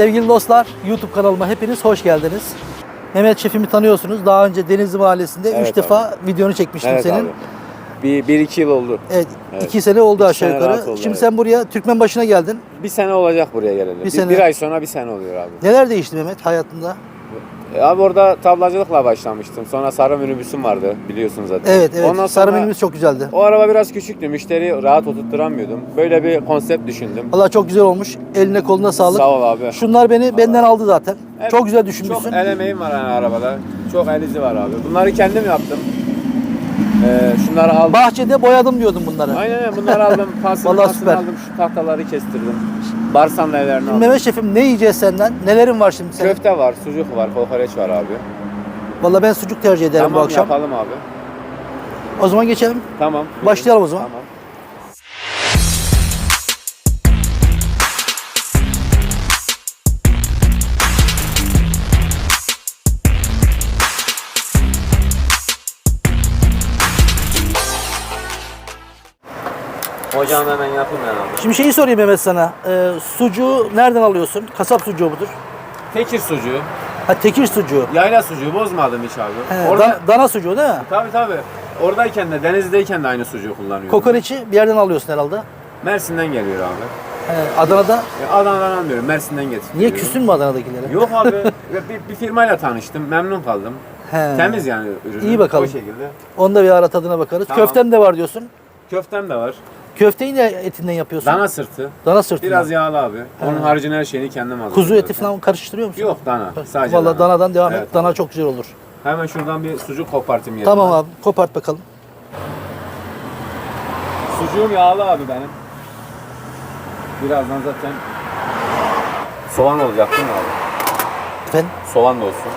Sevgili dostlar, YouTube kanalıma hepiniz hoş geldiniz. Mehmet Şef'imi tanıyorsunuz. Daha önce Denizli Mahallesi'nde Evet 3 defa videonu çekmiştim Evet senin. abi. Bir, bir iki yıl oldu. Evet, Evet. 2 sene oldu İki aşağı sene yukarı. oldu, Şimdi evet. sen buraya Türkmen başına geldin. Bir sene olacak buraya geleli. Bir Bir, sene. bir ay sonra bir sene oluyor abi. Neler değişti Mehmet hayatında? E, Abi orada tablacılıkla başlamıştım. Sonra sarı minibüsüm vardı biliyorsun zaten. Evet evet. Ondan Sarı sonra menümüz çok güzeldi. O araba biraz küçüktü. Müşteri rahat oturtturamıyordum. Böyle bir konsept düşündüm. Valla çok güzel olmuş. Eline koluna sağlık. Sağ ol abi. Şunlar beni benden aldı zaten. Evet, Çok güzel düşünmüşsün. Çok el emeğim var yani arabada. Çok el izi var abi. Bunları kendim yaptım. Ee, şunları aldım. Bahçede boyadım diyordum bunları. Aynen öyle. Bunları aldım. Pasını, Vallahi pasını süper. aldım. Şu tahtaları kestirdim. Barsan evlerini aldım. Mehmet Şef'im ne yiyeceğiz senden? Nelerin var şimdi senin? Köfte var, sucuk var, kokoreç var abi. Valla ben sucuk tercih ederim tamam bu akşam. yapalım abi. O zaman geçelim. Tamam. Başlayalım o zaman. Tamam. Hocam hemen ben abi. Şimdi şeyi sorayım Mehmet sana. Ee, sucuğu nereden alıyorsun? Kasap sucuğu mudur? Tekir sucuğu, Ha tekir sucuğu. yayla sucuğu bozmadım hiç abi. He, Orada da- dana sucuğu değil mi? tabii tabii. Oradayken de denizdeyken de aynı sucuğu kullanıyorum. Kokoreçi bir yerden alıyorsun herhalde. Mersin'den geliyor abi. He, Adana'da. Ya Adana'dan almıyorum, Mersin'den getiriyorum. Niye küstün mü Adana'dakilere? Yok abi. bir, bir firmayla tanıştım. Memnun kaldım. He. Temiz yani ürün. İyi bakalım. O şekilde. Onda bir ara tadına bakarız. Tamam. Köften de var diyorsun. Köftem de var. Köfteyi ne etinden yapıyorsun? Dana sırtı. Dana sırtından. Biraz yağlı abi. Onun haricinde her şeyini kendim hazırlıyorum. Kuzu eti zaten. falan karıştırıyor musun? Yok dana. Sadece Valla dana. danadan devam Evet. et. Dana çok güzel olur. Hemen şuradan bir sucuk kopartayım yerine. Tamam abi. Kopart bakalım. Sucuğum yağlı abi benim. Birazdan zaten soğan olacak değil mi abi? Efendim? Soğan da olsun.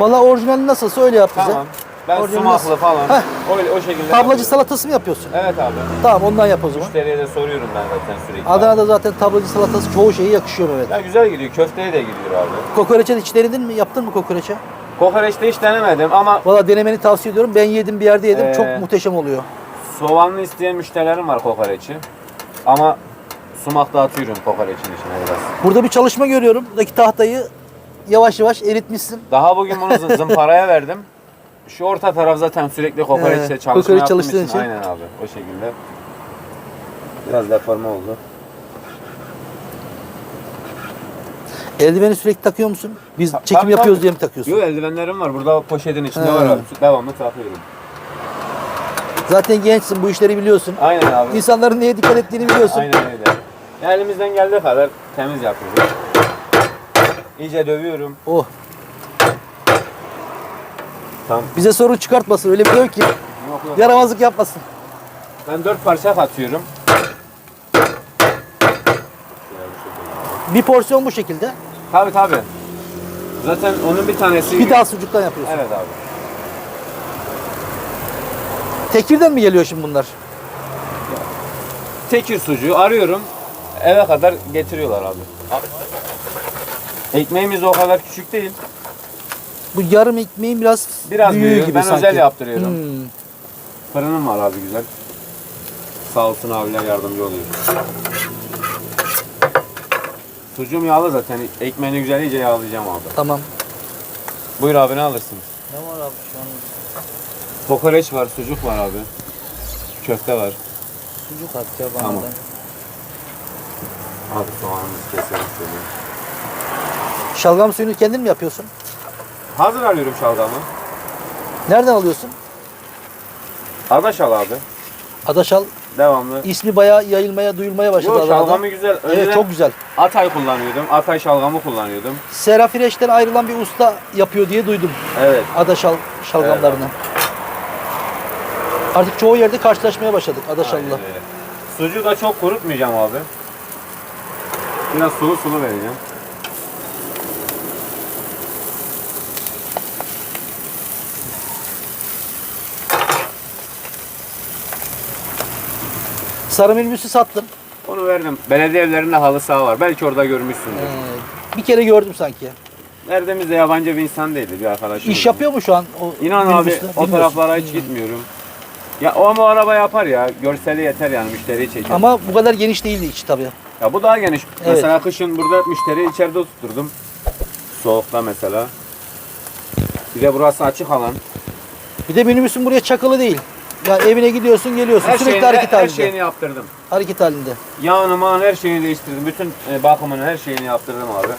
Valla orijinali nasılsa öyle yap bize. Tamam. Ben Orijinal sumaklı falan. Heh. Öyle o şekilde. Tablacı yapıyorum. salatası mı yapıyorsun? Evet abi. Tamam ondan yap o zaman. Müşteriye de soruyorum ben zaten sürekli. Adana'da zaten tablacı salatası çoğu şeyi yakışıyor Mehmet. Ya güzel gidiyor. Köfteye de gidiyor abi. Kokoreçe hiç denedin mi? Yaptın mı kokoreçe? Kokoreçte hiç denemedim ama Valla denemeni tavsiye ediyorum. Ben yedim bir yerde yedim. Ee, Çok muhteşem oluyor. soğanlı isteyen müşterilerim var kokoreçi. Ama sumak da atıyorum kokoreçin içine biraz. Burada bir çalışma görüyorum. Buradaki tahtayı yavaş yavaş eritmişsin. Daha bugün bunu zı- zımparaya verdim. Şu orta taraf zaten sürekli kokoreçle Ee, çalışma kokoreç yaptığım çalıştığın için. için. Aynen abi o şekilde. Biraz deforme oldu. Eldiveni sürekli takıyor musun? Biz Ta- çekim tabii, yapıyoruz tabii. diye mi takıyorsun? Yok eldivenlerim var. Burada poşetin içinde He. var abi. Devamlı takıyorum. Zaten gençsin bu işleri biliyorsun. Aynen abi. İnsanların neye dikkat ettiğini biliyorsun. Aynen öyle. Ya elimizden geldiği kadar temiz yapıyoruz. İyice dövüyorum. Oh Tam. bize sorun çıkartmasın öyle bir döv ki Yok yok. yaramazlık yapmasın. Ben dört parça katıyorum. Bir porsiyon bu şekilde. Tabi tabi. Zaten onun bir tanesi... Bir daha sucuktan yapıyorsun. Evet abi. Tekirden mi geliyor şimdi bunlar? Tekir sucuğu arıyorum. Eve kadar getiriyorlar abi. Ekmeğimiz o kadar küçük değil. Bu yarım ekmeğin biraz, Biraz büyüğü büyüğü. gibi Ben sanki. özel yaptırıyorum. Hmm. Fırınım var abi güzel. Sağ olsun abiler yardımcı oluyor. Sucuğum yağlı zaten. Ekmeğini güzel iyice yağlayacağım abi. Tamam. Buyur abi ne alırsınız? Ne var abi şu an? Kokoreç var, sucuk var abi. Köfte var. Sucuk at ya bana Tamam. da. Abi soğanımızı keselim şöyle. Şalgam suyunu kendin mi yapıyorsun? Hazır arıyorum şalgamı. Nereden alıyorsun? Adaşal abi. Adaşal Devamlı. ismi bayağı yayılmaya, duyulmaya başladı Yok Adana'da. şalgamı güzel. Önceden Evet çok güzel. Atay kullanıyordum. Atay şalgamı kullanıyordum. Serafireş'ten ayrılan bir usta yapıyor diye duydum. Evet. Adaşal şalgamlarını. Artık çoğu yerde karşılaşmaya başladık Adaşal'la. Aynen öyle. Sucuğu da çok kurutmayacağım abi. Biraz sulu sulu vereceğim. Sarı minibüsü sattın. Onu verdim. Belediye evlerinde halı saha var. Belki orada görmüşsündür. Ee, bir kere gördüm sanki. Nerede de yabancı bir insan değildi bir arkadaşım. İş yapıyor mu şu an o İnan abi o taraflara hiç gitmiyorum. Ya o ama o araba yapar ya. Görseli yeter yani müşteriyi çeker. Ama bu kadar geniş değildi içi tabii. Ya bu daha geniş. Evet. Mesela kışın burada müşteri içeride tutturdum. Soğukta mesela. Bir de burası açık alan. Bir de minibüsün buraya çakılı değil. Yani evine gidiyorsun geliyorsun. Her Sürekli şeyini, hareket her halinde. şeyini yaptırdım. Hareket halinde. Yağını mağını her şeyini değiştirdim. Bütün e, bakımını her şeyini yaptırdım abi.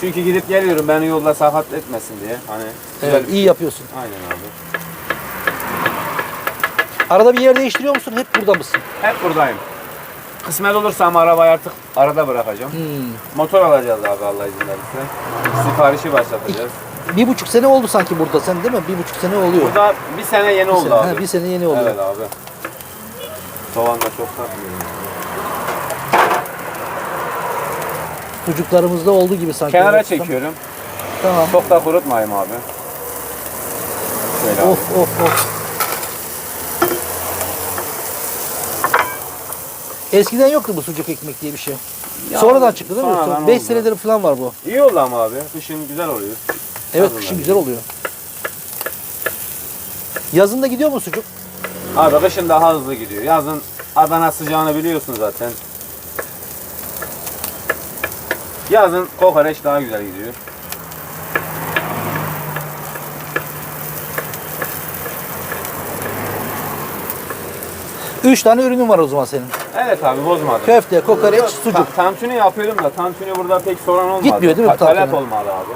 Çünkü gidip geliyorum beni yolda sakat etmesin diye. Hani güzel Evet, bir- iyi yapıyorsun. Aynen abi. Arada bir yer değiştiriyor musun? Hep burada mısın? Hep buradayım. Kısmet olursa ama arabayı artık arada bırakacağım. Hmm. Motor alacağız abi Allah izin verirse. Siparişi başlatacağız. Bir buçuk sene oldu sanki burada sen değil mi? Bir buçuk sene oluyor. Burada bir sene yeni oldu sene, abi. ha, bir sene yeni oluyor. Evet abi. Soğan da çok satmıyorum. Sucuklarımızda olduğu gibi sanki. Kenara Evet, çekiyorum. Tamam. Çok da kurutmayayım abi. Şöyle abi. Of of of. Eskiden yoktu bu sucuk ekmek diye bir şey. Ya, Sonradan çıktı değil mi? sonradan 5 oldu. senedir falan var bu. İyi oldu ama abi. Kışın güzel oluyor. Evet kışın güzel oluyor. Yazın da gidiyor mu sucuk? Abi kışın daha hızlı gidiyor. Yazın Adana sıcağını biliyorsun zaten. Yazın kokoreç daha güzel gidiyor. Üç tane ürünün var o zaman senin. Evet abi bozmadım. Köfte, kokoreç, sucuk. ta- tantuni yapıyordum da tantuni burada pek soran olmadı. Gitmiyor değil mi Ta- Talep tantuni? olmadı abi.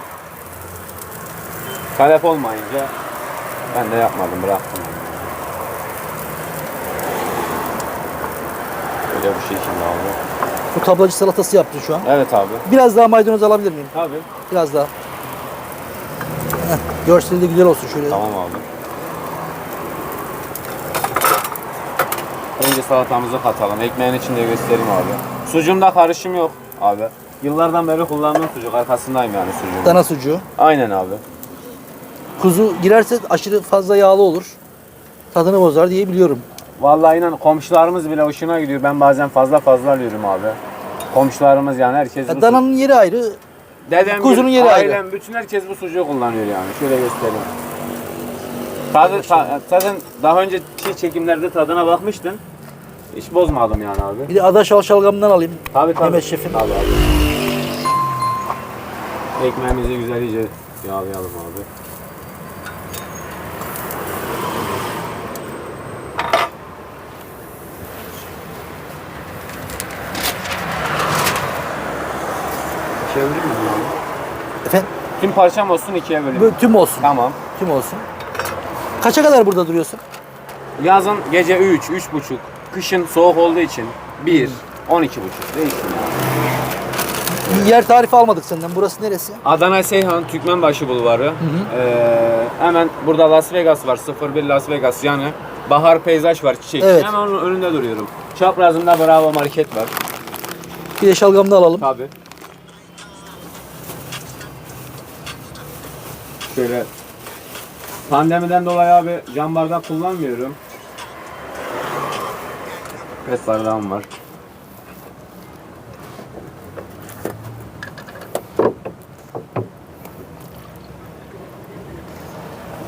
Talep olmayınca ben de yapmadım bıraktım. Böyle bir şey şimdi abi. Bu tablacı salatası yaptın şu an. Evet abi. Biraz daha maydanoz alabilir miyim? Tabii. Biraz daha. Heh, görseli de güzel olsun şöyle. Tamam abi. Önce salatamızı katalım. Ekmeğin içinde göstereyim abi. Sucuğumda karışım yok abi. Yıllardan beri kullandığım sucuk. Arkasındayım yani sucuğun. Dana sucuğu. Aynen abi. Kuzu girerse aşırı fazla yağlı olur. Tadını bozar diye biliyorum. Vallahi inan komşularımız bile hoşuna gidiyor. Ben bazen fazla fazla alıyorum abi. Komşularımız yani herkes Ya bu dananın yeri ayrı. Dedem, kuzunun yeri ayrı. ailem, bütün herkes bu sucuğu kullanıyor yani. Şöyle göstereyim. Tadı, ta- zaten daha önceki çekimlerde tadına bakmıştın. Hiç bozmadım yani abi. Bir de adaş al alayım. Tabii tabii. Mehmet Şef'in. Tabii abi. Ekmeğimizi güzel iyice yağlayalım abi. Çevirir miyim abi? Efendim Tüm parçam olsun ikiye böleyim. böyle tüm olsun. Tamam. Tüm olsun. Kaça kadar burada duruyorsun? Yazın gece 3, 3 buçuk. Kışın soğuk olduğu için 1, 12 buçuk. Değişiyor. Yer tarifi almadık senden. Burası neresi? Adana Seyhan Türkmenbaşı Bulvarı. Ee, hemen burada Las Vegas var. 01 Las Vegas yani. Bahar peyzaj var çiçek. Evet. Hemen onun önünde duruyorum. Çaprazımda Bravo Market var. Bir de şalgamını alalım. Tabi. Şöyle pandemiden dolayı abi cam bardak kullanmıyorum. Pet bardağım var.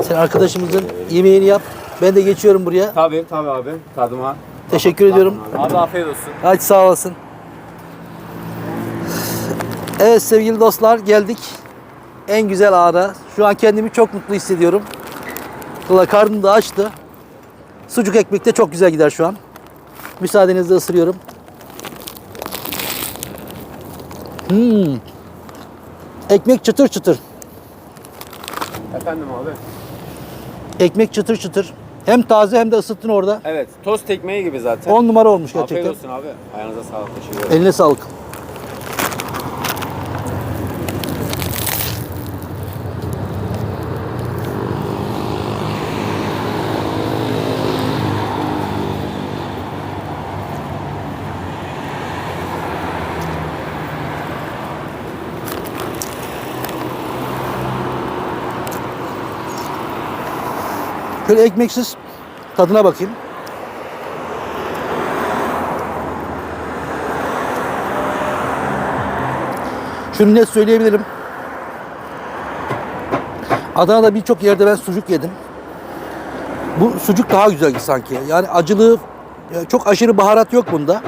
Sen arkadaşımızın yemeğini yap. Ben de geçiyorum buraya. Tabi tabi abi tadıma. Teşekkür ediyorum. Abi afiyet olsun. Hadi sağ olasın. Evet sevgili dostlar geldik. En güzel ağda. Şu an kendimi çok mutlu hissediyorum. Valla karnım da açtı. Sucuk ekmek de çok güzel gider şu an. Müsaadenizle ısırıyorum. Hmm. Ekmek çıtır çıtır. Efendim abi. Ekmek çıtır çıtır. Hem taze hem de ısıttın orada. Evet tost ekmeği gibi zaten. 10 numara olmuş Afiyet gerçekten. olsun abi. Ayağınıza sağlık. Teşekkür ederim. Eline sağlık. Şöyle ekmeksiz tadına bakayım. Şunu net söyleyebilirim. Adana'da birçok yerde ben sucuk yedim. Bu sucuk daha güzel sanki. Yani acılığı e, çok aşırı baharat yok bunda.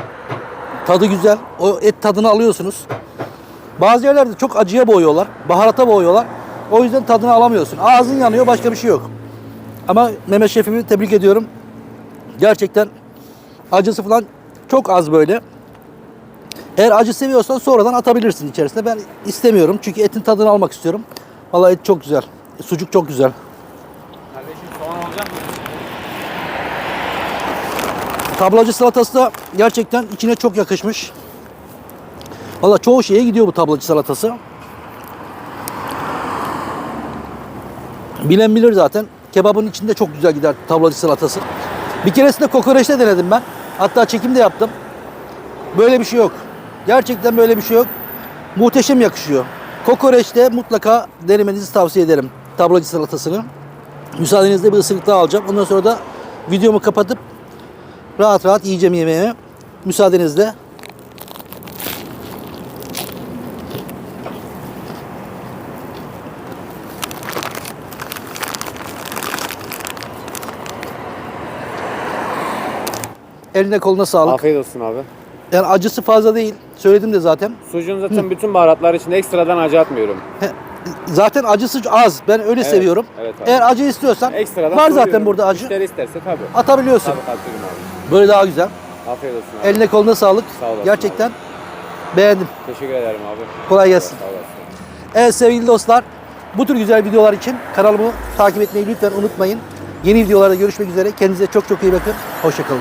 Tadı güzel. O et tadını alıyorsunuz. Bazı yerlerde çok acıya boğuyorlar. Baharata boğuyorlar. O yüzden tadını alamıyorsun. Ağzın yanıyor başka bir şey yok. Ama Mehmet Şefimi tebrik ediyorum. Gerçekten acısı falan çok az böyle. Eğer acı seviyorsan sonradan atabilirsin içerisine. Ben istemiyorum çünkü etin tadını almak istiyorum. Vallahi et çok güzel. Sucuk çok güzel. Kardeşim soğan olacak mı? Tablacı salatası da gerçekten içine çok yakışmış. Valla çoğu şeye gidiyor bu tablacı salatası. Bilen bilir zaten. Kebabın içinde çok güzel gider tablacı salatası. Bir keresinde kokoreçte denedim ben. Hatta çekim de yaptım. Böyle bir şey yok. Gerçekten böyle bir şey yok. Muhteşem yakışıyor. Kokoreçte mutlaka denemenizi tavsiye ederim. Tablacı salatasını. Müsaadenizle bir ısırık daha alacağım. Ondan sonra da videomu kapatıp rahat rahat yiyeceğim yemeğimi. Müsaadenizle. Eline koluna sağlık. Afiyet olsun abi. Yani acısı fazla değil. Söyledim de zaten. Sucuğun zaten bütün baharatlar içinde ekstradan acı atmıyorum. He, Zaten acısı az. Ben öyle Evet, seviyorum. evet abi. Eğer acı istiyorsan Ekstradan var koyuyorum. zaten burada acı. Müşteri isterse tabii. Atabiliyorsun. Tabii abi. Böyle daha güzel. Afiyet olsun abi. Eline koluna sağlık. Sağ olasın Gerçekten beğendim. Teşekkür ederim abi. Kolay gelsin. Sağ olasın. Evet sevgili dostlar. Bu tür güzel videolar için kanalımı takip etmeyi lütfen unutmayın. Yeni videolarda görüşmek üzere. Kendinize çok çok iyi bakın. Hoşçakalın.